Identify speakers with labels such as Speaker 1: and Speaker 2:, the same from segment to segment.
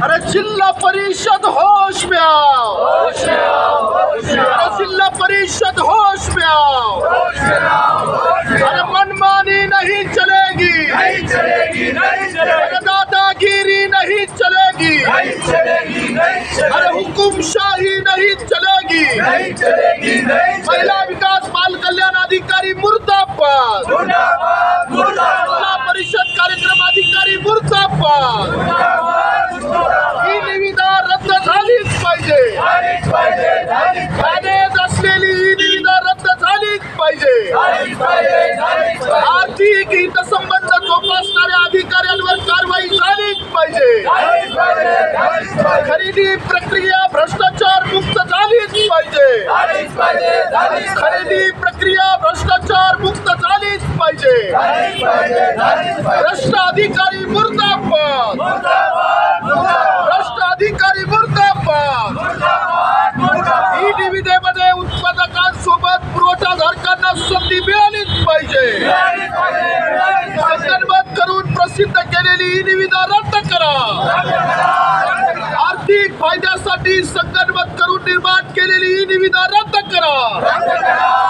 Speaker 1: जिल्हा परिषद होश में आओ। अरे जिला परिषद होश में आओ। अरे मनमानी नहीं चलेगी।
Speaker 2: नहीं चलेगी नहीं चलेगी।
Speaker 1: अरे दादागिरी नहीं चलेगी।
Speaker 2: नहीं चलेगी नहीं
Speaker 1: अरे
Speaker 2: चलेगी
Speaker 1: हुकुमशाही नहीं चलेगी।
Speaker 2: नहीं चलेगी नहीं
Speaker 1: महिला विकास बाल कल्याण अधिकारी मुर्दाबाद।
Speaker 2: मुर्दाबाद मुर्दाबाद।
Speaker 1: परिषद कार्यक्रम अधिकारी मुर्दाबाद।
Speaker 2: मुर्दाबाद।
Speaker 1: पाहिजे असलेली ही निविदा रद्द झालीच पाहिजे. आर्थिक हितसंबंध जोपासणाऱ्या अधिकाऱ्यांवर कारवाई झालीच पाहिजे. खरेदी प्रक्रिया भ्रष्टाचार मुक्त झालीच पाहिजे. खरेदी प्रक्रिया भ्रष्टाचार मुक्त झालीच पाहिजे भ्रष्ट अधिकारी मुर्दाबाद
Speaker 2: मुर्दाबाद मुर्दाबाद
Speaker 1: ई निविदेमध्ये उत्पादकांसोबत पुरवठाधारकांना संधी मिळालीच पाहिजे करून प्रसिद्ध केलेली ही निविदा रद्द करा. आर्थिक फायद्यासाठी संगणमत करून निर्माण केलेली ही निविदा रद्द करा.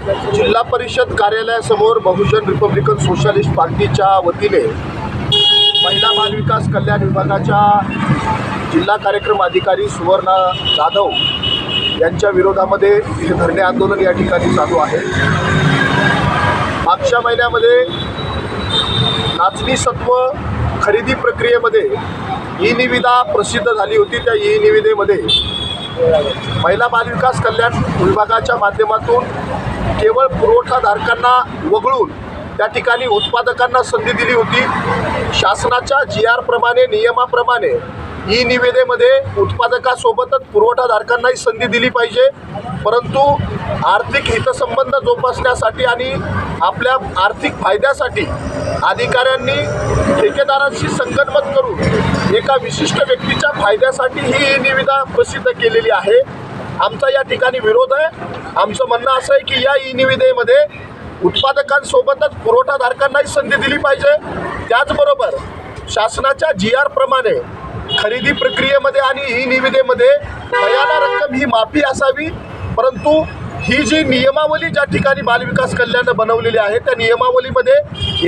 Speaker 1: जिल्हा परिषद कार्यालयासमोर बहुजन रिपब्लिकन सोशलिस्ट पार्टीच्या वतीने महिला बालविकास कल्याण विभागाच्या जिल्हा कार्यक्रम अधिकारी सुवर्णा जाधव यांच्या विरोधामध्ये हे धरणे आंदोलन या ठिकाणी चालू आहे. मागच्या महिन्यामध्ये नाचणी सत्व खरेदी प्रक्रियेमध्ये ई निविदा प्रसिद्ध झाली होती. त्या ई निविदेमध्ये महिला बालविकास कल्याण विभागाच्या माध्यमातून केवळ पुरवठाधारकांना वगळून त्या ठिकाणी उत्पादकांना संधी दिली होती. शासनाच्या जी आर प्रमाणे नियमाप्रमाणे ई निविदेमध्ये उत्पादकासोबतच पुरवठाधारकांनाही संधी दिली पाहिजे. परंतु आर्थिक हितसंबंध जोपासण्यासाठी आणि आपल्या आर्थिक फायद्यासाठी अधिकाऱ्यांनी ठेकेदारांशी संगनमत करून एका विशिष्ट व्यक्तीच्या फायद्यासाठी ही ई निविदा प्रसिद्ध केलेली आहे. आमचा या ठिकाणी विरोध आहे. आमचं म्हणणं असं आहे की या ई निविदेमध्ये उत्पादकांसोबतच पुरवठाधारकांनाही संधी दिली पाहिजे. त्याचबरोबर शासनाच्या जी आर प्रमाणे खरेदी प्रक्रियेमध्ये आणि ही निविदेमध्ये भयाला रक्कम ही माफी असावी परंतु ही जी नियमावली ज्या ठिकाणी बालविकास कल्याण बनवलेली आहे त्या नियमावलीमध्ये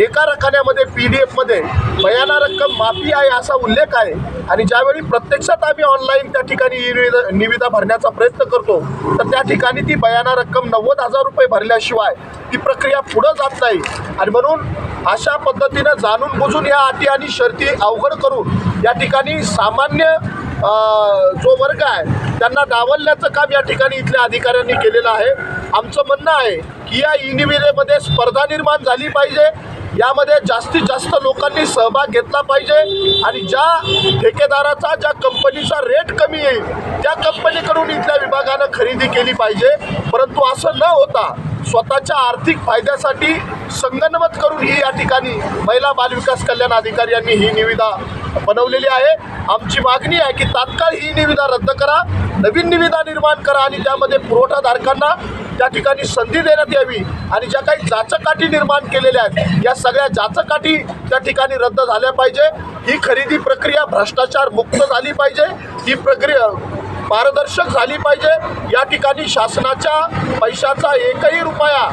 Speaker 1: एका रखान्यामध्ये पी डी एफमध्ये बयाना रक्कम माफी आहे असा उल्लेख आहे. आणि ज्यावेळी प्रत्यक्षात आम्ही ऑनलाईन त्या ठिकाणी निविदा निविदा भरण्याचा प्रयत्न करतो तर त्या ठिकाणी ती बयाना रक्कम नव्वद हजार रुपये भरल्याशिवाय ती प्रक्रिया पुढं जात नाही. आणि म्हणून अशा पद्धतीनं जाणून बुजून या अटी आणि शर्ती अवघड करून या ठिकाणी सामान्य जो वर्ग आहे त्यांना डावलण्याचं काम या ठिकाणी इथल्या अधिकाऱ्यांनी केलेलं आहे. आमचं म्हणणं आहे की या ई निविदेमध्ये स्पर्धा निर्माण झाली पाहिजे. यामध्ये जास्तीत जास्त लोकांनी सहभाग घेतला पाहिजे आणि ज्या ठेकेदाराचा ज्या कंपनीचा रेट कमी येईल त्या कंपनीकडून इथल्या विभागानं खरेदी केली पाहिजे. परंतु असं न होता स्वतःच्या आर्थिक फायद्यासाठी संगनमत करून ही या ठिकाणी महिला बालविकास कल्याण अधिकारी यांनी ही निविदा बनवलेली आहे. आमची मागणी आहे की तात्काळ ही निविदा रद्द करा नवीन निविदा निर्माण करा आणि त्यामध्ये पुरवठाधारकांना त्या ठिकाणी संधी देण्यात यावी आणि ज्या काही जाचकाठी निर्माण केलेल्या आहेत या सगळ्या जाचकाठी त्या ठिकाणी रद्द झाल्या पाहिजे. ही खरेदी प्रक्रिया भ्रष्टाचार मुक्त झाली पाहिजे. ही प्रक्रिया पारदर्शक झाली पाहिजे. या ठिकाणी शासनाच्या पैशाचा एकही रुपया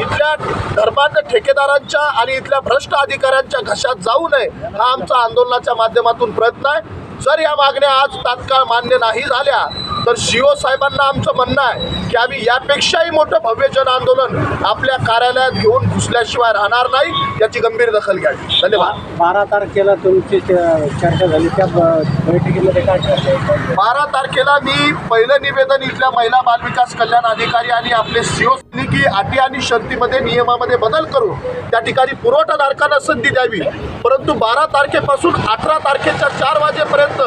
Speaker 1: इथल्या धर्मांध ठेकेदारांच्या आणि इथल्या भ्रष्ट अधिकाऱ्यांच्या घशात जाऊ नये हा आमचा आंदोलनाच्या माध्यमातून प्रयत्न आहे. जर या मागण्या आज तात्काळ मान्य नाही झाल्या तर शिओ साहेबांना आमचं म्हणणं आहे की आम्ही यापेक्षाही मोठं भव्य जन आंदोलन आपल्या कार्यालयात घेऊन घुसल्याशिवाय राहणार नाही याची गंभीर दखल घ्यावी. धन्यवाद.
Speaker 3: बारा तारखेला तुमची चर्चा झाली त्या बैठकीमध्ये काय?
Speaker 1: बारा तारखेला मी पहिलं निवेदन इथल्या महिला बालविकास कल्याण अधिकारी आणि आपले सीओ की अटी आणि शर्तीमध्ये नियमामध्ये बदल करून त्या ठिकाणी पुरवठादारकांना संधी द्यावी. परंतु बारा तारखेपासून अठरा तारखेच्या चार वाजेपर्यंत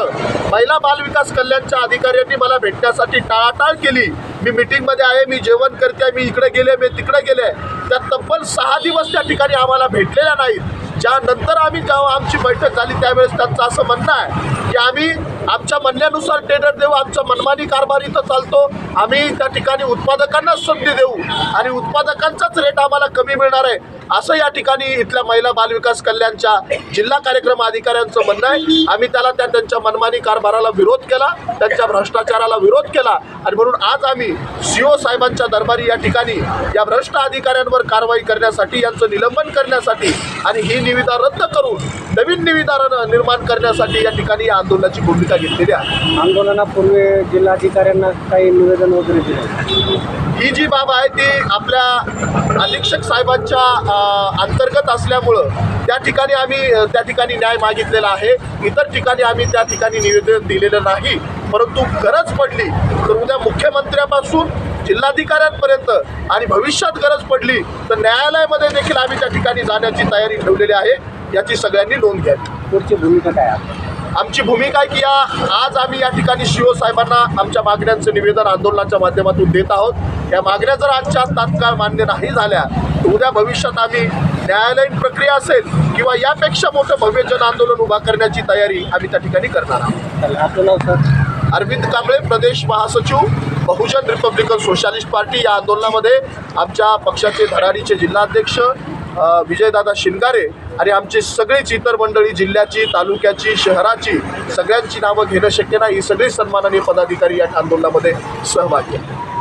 Speaker 1: महिला बालविकास कल्याणच्या अधिकाऱ्यांनी मला भेटण्यासाठी टाळाटाळ केली. मी मिटिंगमध्ये आहे मी जेवण करते मी इकडे गेले मी तिकडे गेले. त्या तब्बल सहा दिवस त्या ठिकाणी आम्हाला भेटलेल्या नाहीत. ज्यानंतर आम्ही जेव्हा आमची बैठक झाली त्यावेळेस त्यांचं असं म्हणणं आहे की आम्ही आमच्या म्हणण्यानुसार टेंडर देऊ आमचा मनमानी कारभार इथं चालतो. आम्ही त्या ठिकाणी उत्पादकांनाच संधी देऊ. आणि उत्पादकांचाच रेट आम्हाला कमी मिळणार आहे. असं या ठिकाणी इथल्या महिला बालविकास कल्याणच्या जिल्हा कार्यक्रम अधिकाऱ्यांचं म्हणणं आहे. आम्ही त्याला त्या त्यांच्या मनमानी कारभाराला विरोध केला त्यांच्या भ्रष्टाचाराला विरोध केला आणि म्हणून आज आम्ही सीओ साहेबांच्या दरबारी या ठिकाणी या भ्रष्ट अधिकाऱ्यांवर कारवाई करण्यासाठी यांचं निलंबन करण्यासाठी आणि ही निविदा रद्द करून नवीन निविदा र- निर्माण करण्यासाठी या ठिकाणी या आंदोलनाची भूमिका घेतलेली आहे.
Speaker 3: आंदोलनापूर्वी जिल्हाधिकाऱ्यांना काही निवेदन वगैरे दिलं?
Speaker 1: ही जी बाब आहे ती आपल्या अधीक्षक साहेबांच्या अंतर्गत असल्यामुळं त्या ठिकाणी आम्ही त्या ठिकाणी न्याय मागितलेला आहे. इतर ठिकाणी आम्ही त्या ठिकाणी निवेदन दिलेलं नाही. परंतु गरज पडली तर उद्या मुख्यमंत्र्यापासून जिल्हाधिकाऱ्यांपर्यंत आणि भविष्यात गरज पडली तर न्यायालयामध्ये देखील आम्ही त्या ठिकाणी जाण्याची तयारी ठेवलेली आहे. याची सगळ्यांनी नोंद घ्यावी.
Speaker 3: पुढची भूमिका काय आहे?
Speaker 1: आमची भूमिका आहे की या आज आम्ही या ठिकाणी शिव साहेबांना आमच्या मागण्यांचं निवेदन आंदोलनाच्या माध्यमातून देत आहोत. या मागण्या जर आजच्या आज तात्काळ मान्य नाही झाल्या तर उद्या भविष्यात आम्ही न्यायालयीन प्रक्रिया असेल किंवा यापेक्षा मोठं भव्य जन आंदोलन उभा करण्याची तयारी आम्ही त्या ठिकाणी करणार आहोत. अरविंद कांबळे प्रदेश महासचिव बहुजन रिपब्लिकन सोशलिस्ट पार्टी या आंदोलनामध्ये आमच्या पक्षाचे धडाडीचे जिल्हाध्यक्ष विजयदादा शिंगारे आणि आमचे सगळीच इतर मंडळी जिल्ह्याची तालुक्याची शहराची सगळ्यांची नावं घेणं शक्य नाही. सगळी सन्माननीय पदाधिकारी या आंदोलनामध्ये सहभागी आहेत.